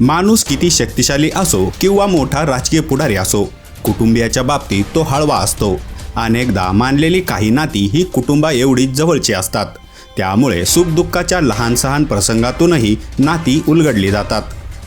माणूस किती शक्तिशाली असो किंवा मोठा राजकीय पुढारी असो कुटुंबियाच्या बाबतीत तो हळवा असतो. अनेकदा मानलेली काही नाती ही कुटुंबा एवढी जवळची असतात. त्यामुळे सुखदुःखाच्या लहान सहान प्रसंगातूनही नाती उलगडली जातात.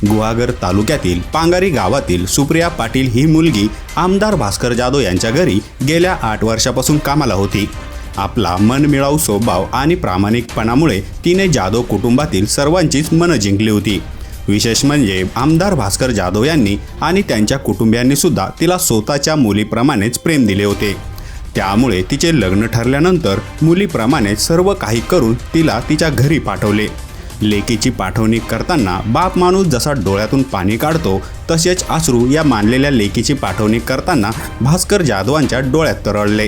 गुहागर तालुक्यातील पांगारी गावातील सुप्रिया पाटील ही मुलगी आमदार भास्कर जाधव यांच्या घरी गेल्या आठ वर्षापासून कामाला होती. आपला मनमिळाऊ स्वभाव आणि प्रामाणिकपणामुळे तिने जाधव कुटुंबातील सर्वांचीच मनं जिंकली होती. विशेष म्हणजे आमदार भास्कर जाधव यांनी आणि त्यांच्या कुटुंबियांनीसुद्धा तिला स्वतःच्या मुलीप्रमाणेच प्रेम दिले होते. त्यामुळे तिचे लग्न ठरल्यानंतर मुलीप्रमाणे सर्व काही करून तिला तिच्या घरी पाठवले लेकीची पाठवणी करताना बाप माणूस जसा डोळ्यातून पाणी काढतो तसेच आश्रू या मानलेल्या लेकीची पाठवणी करताना भास्कर जाधवांच्या डोळ्यात तरळले